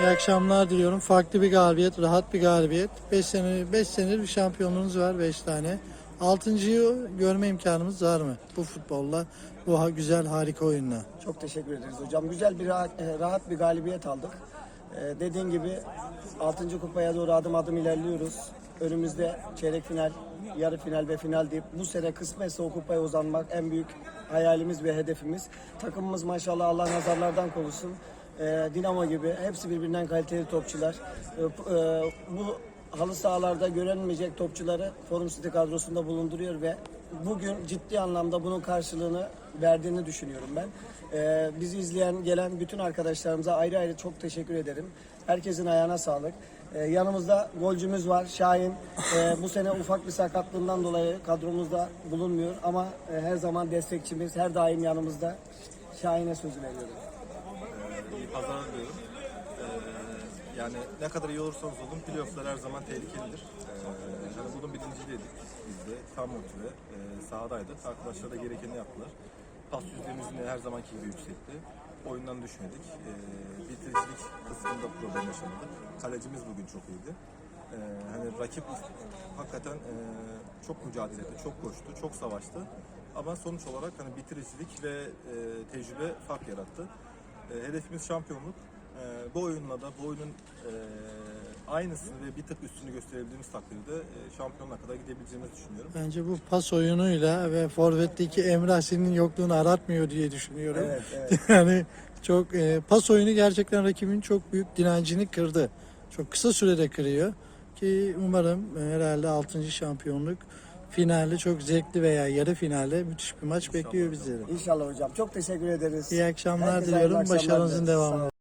İyi akşamlar diliyorum. Farklı bir galibiyet, rahat bir galibiyet. 5 sene 5 senedir bir şampiyonluğunuz var 5 tane. Altıncıyı görme imkanımız var mı bu futbolla, bu güzel harika oyunla? Çok teşekkür ederiz hocam. Güzel bir rahat, e, rahat bir galibiyet aldık. E, dediğin gibi 6. kupaya doğru adım adım ilerliyoruz. Önümüzde çeyrek final, yarı final ve final deyip bu sene kısmetse o kupaya uzanmak en büyük hayalimiz ve hedefimiz. Takımımız maşallah Allah nazarlardan korusun. E, Dinamo gibi hepsi birbirinden kaliteli topçular. E, e, bu halı sahalarda görünmeyecek topçuları Forum City kadrosunda bulunduruyor ve bugün ciddi anlamda bunun karşılığını verdiğini düşünüyorum ben. Ee, bizi izleyen gelen bütün arkadaşlarımıza ayrı ayrı çok teşekkür ederim. Herkesin ayağına sağlık. Ee, yanımızda golcümüz var Şahin. Ee, bu sene ufak bir sakatlığından dolayı kadromuzda bulunmuyor ama e, her zaman destekçimiz, her daim yanımızda. Şahin'e sözü veriyorum. Pazar diliyorum. Ee, yani ne kadar iyi olursanız olun playofflar her zaman tehlikelidir. Ee, yani bunun bilincindeydik biz de. Tam motive. Ee, sahadaydık. Arkadaşlar da gerekeni yaptılar. Pas yüzdemiz yine her zamanki gibi yüksekti. Oyundan düşmedik. Ee, bitiricilik kısmında problem yaşamadık. Kalecimiz bugün çok iyiydi. Ee, hani rakip hakikaten e, çok mücadele etti, çok koştu, çok savaştı. Ama sonuç olarak hani bitiricilik ve e, tecrübe fark yarattı. E, hedefimiz şampiyonluk. E, bu oyunla da bu oyunun e, aynısını ve bir tık üstünü gösterebildiğimiz takdirde e, şampiyonluğa kadar gidebileceğimizi düşünüyorum. Bence bu pas oyunuyla ve forvetteki Emrah senin yokluğunu aratmıyor diye düşünüyorum. Evet, evet. yani çok e, pas oyunu gerçekten rakibin çok büyük direncini kırdı. Çok kısa sürede kırıyor ki umarım e, herhalde 6. şampiyonluk finalde çok zevkli veya yarı finalde müthiş bir maç bekliyor bizleri. İnşallah hocam. Çok teşekkür ederiz. İyi akşamlar Herkese hayırlı diliyorum. akşamlar Başarınızın dileriz. Sağ devamı. olun.